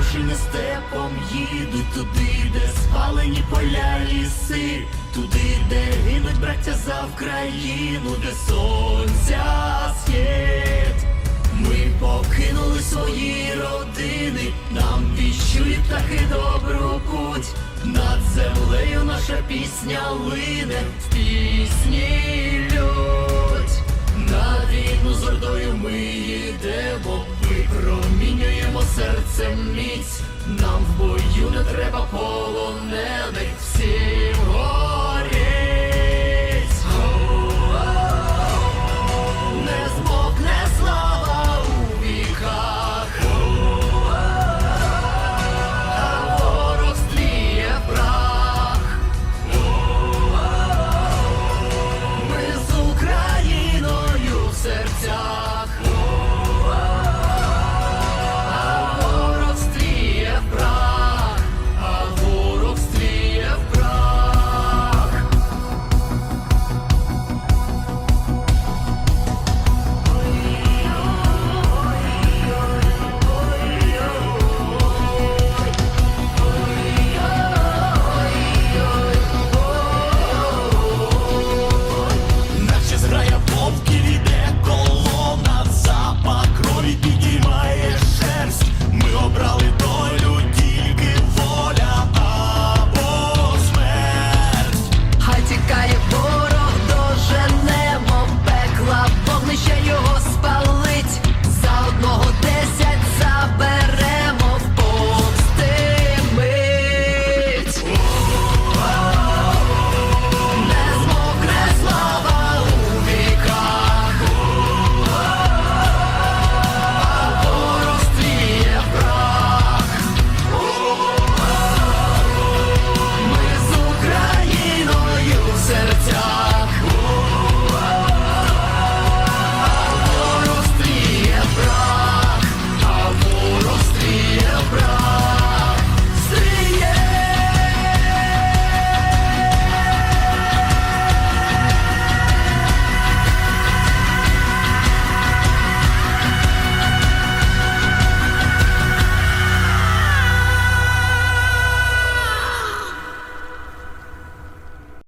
машини степом їдуть туди, де спалені поля ліси, туди, де гинуть браття за Вкраїну, де сонця схід. Ми покинули свої родини, нам віщують птахи добру путь. Над землею наша пісня лине, в пісні лють. На війну з ми їдемо, випромінюємо серцем міць. Нам в бою не треба полонених,